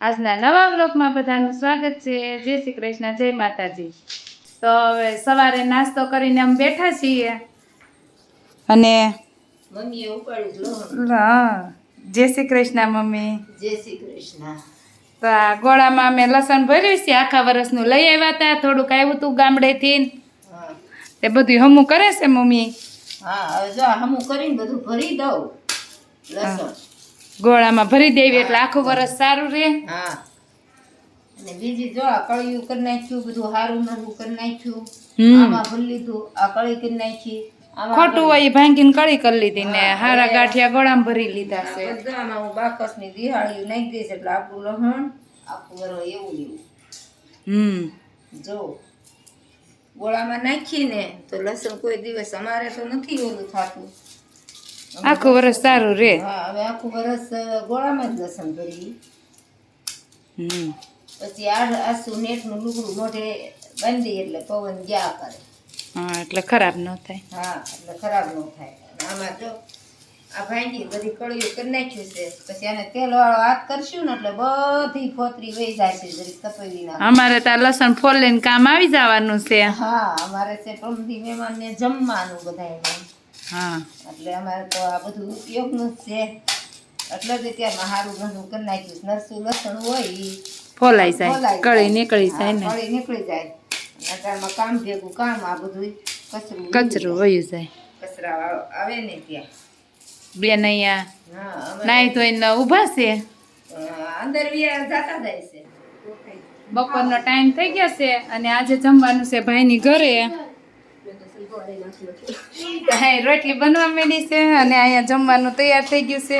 આજના નવા બ્લોગમાં બધાનું સ્વાગત છે. જય શ્રી કૃષ્ણ જય માતાજી. તો હવે સવારે નાસ્તો કરીને અમે બેઠા છીએ. અને મમ્મીએ હા, જય શ્રી કૃષ્ણ મમ્મી. જય શ્રી કૃષ્ણ. તો આ ગોળામાં અમે લસણ ભર્યું છે. આખા વર્ષનું લઈ આવ્યા હતા. થોડુંક આવ્યું હતું ગામડેથી. હા. તે બધું હમું કરે છે મમ્મી? હા હવે જો હમું કરીને બધું ભરી દઉં લસણ. ગોળામાં ભરી દેવી એટલે આખું વર્ષ સારું રહે. હા. અને બીજી જો આ કળિયું કરી નાખ્યું બધું હારું નવું કરી નાખ્યું. આમાં ભરી લીધું આ કળી કરી નાખી. ખોટું હોય ભાંગીને કળી કરી લીધી ને હારા ગાંઠિયા ગોળામાં ભરી લીધા છે. બધામાં હું બાકસની દિહાળીયું નાખી દઈશ એટલે આપણું લહણ આખું વરો એવું એવું હમ. જો ગોળામાં નાખીને તો લસણ કોઈ દિવસ અમારે તો નથી ઓલું થતું. આખું વર્ષ સારું રે. હા હવે આખું વરસ ગોળામાં જ લસણ ભરી. હમ. પછી આ આસુ નેટનું લુગડું મોઢે બાંધી એટલે પવન ગયા કરે. હા એટલે ખરાબ ન થાય. હા એટલે ખરાબ ન થાય. આમાં જો આ ભાંગી બધી કળીઓ કરી નાખ્યું છે. પછી આને તેલ વાળો હાથ કરશું ને એટલે બધી ફોતરી વહી જાય છે જરી તપેલી ના અમારે ત્યાં લસણ ફોલીને કામ આવી જવાનું છે. હા અમારે છે ટોમથી મહેમાનને જમવાનું બધાય હા. એટલે અમારે તો આ બધું ઉપયોગનું જ છે. એટલે જ અત્યારમાં સારું બધું કરી નાખ્યું. નરસું લસણ હોય ફોલાઈ જાય. કળી નીકળી જાય ને. કળી નીકળી જાય. અત્યારમાં કામ ભેગું કામ આ બધું કચરું કચરું વયું જાય. કચરા આવે ને ત્યાં. બેન અહીંયા નાઈ ધોઈને ઊભા છે? અંદર જાતા જાય છે. બપોરનો ટાઈમ થઈ ગયો છે અને આજે જમવાનું છે ભાઈની ઘરે. હા રોટલી બનવા માંડી છે અને અહીંયા જમવાનું તૈયાર થઈ ગયું છે.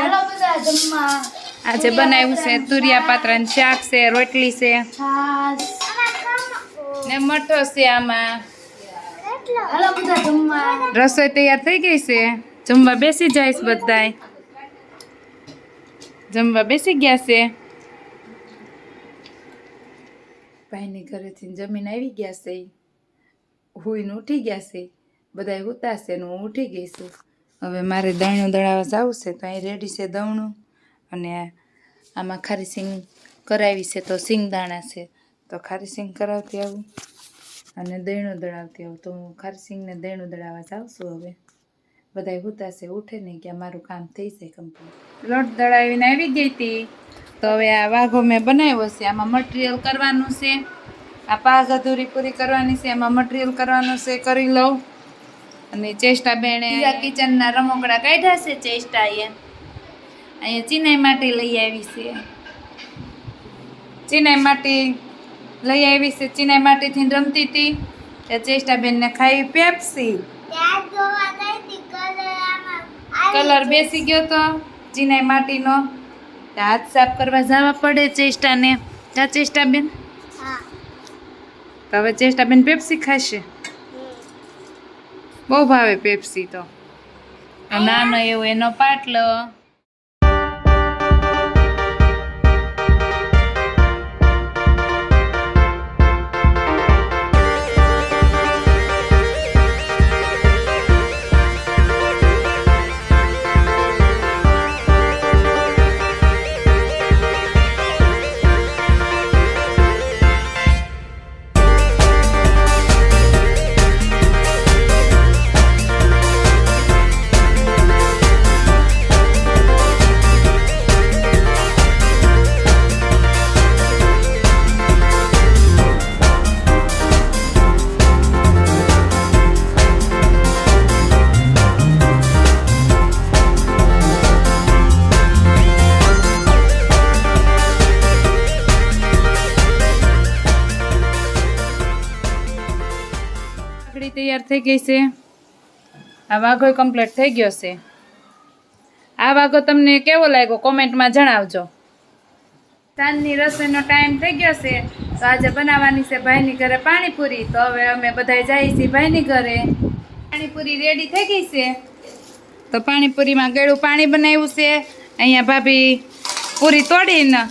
આજે બનાવ્યું છે તુરિયા પાત્રાનું શાક છે રોટલી છે. ને મઠો છે આમાં. રસોઈ તૈયાર થઈ ગઈ છે. જમવા બેસી જઈશ બધાય. જમવા બેસી ગયા છે. ભાઈની ઘરેથી જમીન આવી ગયા છે. હુઈને ઉઠી ગયા છે બધાય ઉતારશે ને હું ઉઠી ગઈ છું હવે મારે દણું દળાવવા જવું છે, તો અહીં રેડી છે દવણું અને આમાં ખારી સિંગ કરાવી છે, તો સિંગ દાણા છે. તો ખારી સિંગ કરાવતી આવું. અને દહીણું દળાવતી આવું. તો હું ખારી સિંગને દહીણું દળાવવા જાઉં છું હવે. બધાય હુતાશે ઉઠે નહીં કે મારું કામ થઈ જાય કમ્પ્લીટ લોટ દળાવીને આવી ગઈ હતી. તો હવે આ વાઘો મેં બનાવ્યો છે, આમાં મટીરિયલ કરવાનું છે. આ પાસ અધૂરી પૂરી કરવાની છે એમાં મટીરિયલ કરવાનું છે કરી લઉં. અને ચેષ્ટા બેણે કિચનના રમકડા કાઢ્યા છે ચેષ્ટા એ અહીંયા ચિનાઈ માટી લઈ આવી છે. ચિનાઈ માટી લઈ આવી છે ચિનાઈ માટીથી રમતી હતી. ત્યાં ચેષ્ટાબેનને ખાઈ પેપ્સી. કલર બેસી ગયો તો ચિનાઈ માટીનો. હાથ સાફ કરવા જવા પડે ચેષ્ટાને. ચેષ્ટા ચેષ્ટાબેન. તો હવે ચેષ્ટાબેન પેપ્સી ખાશે. બહુ ભાવે પેપ્સી તો. નાનો એવો એનો પાટલો. તૈયાર થઈ ગઈ છે? આ વાઘો કમ્પ્લીટ થઈ ગયો છે. આ વાઘો તમને કેવો લાગ્યો? કોમેન્ટમાં જણાવજો. સાંજની રસોઈનો ટાઈમ થઈ ગયો છે, તો આજે બનાવવાની છે ભાઈની ઘરે પાણીપુરી. તો હવે અમે બધા જઈએ છીએ ભાઈની ઘરે. પાણીપુરી રેડી થઈ ગઈ છે? તો પાણીપુરીમાં ગળું પાણી બનાવ્યું છે. અહીંયા ભાભી પૂરી તોડીને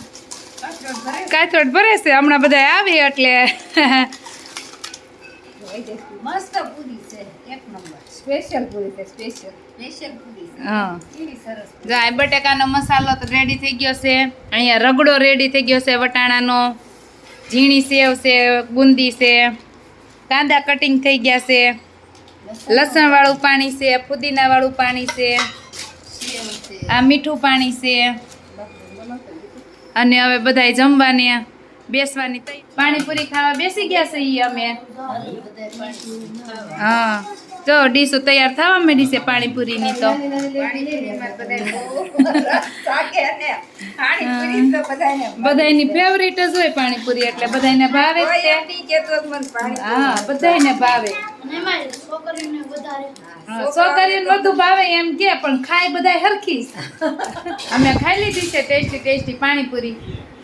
કાચોટ ભરે છે. હમણાં બધા આવી એટલે મસ્ત પૂરી છે. એક નંબર સ્પેશિયલ પૂરી છે સ્પેશિયલ સ્પેશિયલ પૂરી છે. સરસ જો આ બટેકાનો મસાલો તો રેડી થઈ ગયો છે. અહીંયા રગડો રેડી થઈ ગયો છે વટાણાનો. ઝીણી સેવ છે બુંદી છે. કાંદા કટિંગ થઈ ગયા છે. લસણ વાળું પાણી છે ફુદીના વાળું પાણી છે. છે. આ મીઠું પાણી છે. અને હવે બધાય જમવાને. બેસવાની. પાણીપુરી ખાવા બેસી ગયા છે ઈ અમે. હા. તો ડીશો તૈયાર થવા માંડી છે પાણીપુરીની તો. બધાયની ફેવરિટ જ હોય પાણીપુરી એટલે બધાયને ભાવે હા બધાયને ભાવે. હા, છોકરીઓને બધું ભાવે એમ કે પણ ખાય બધાય હરખી. અમે ખાઈ લીધી છે ટેસ્ટી ટેસ્ટી પાણીપુરી.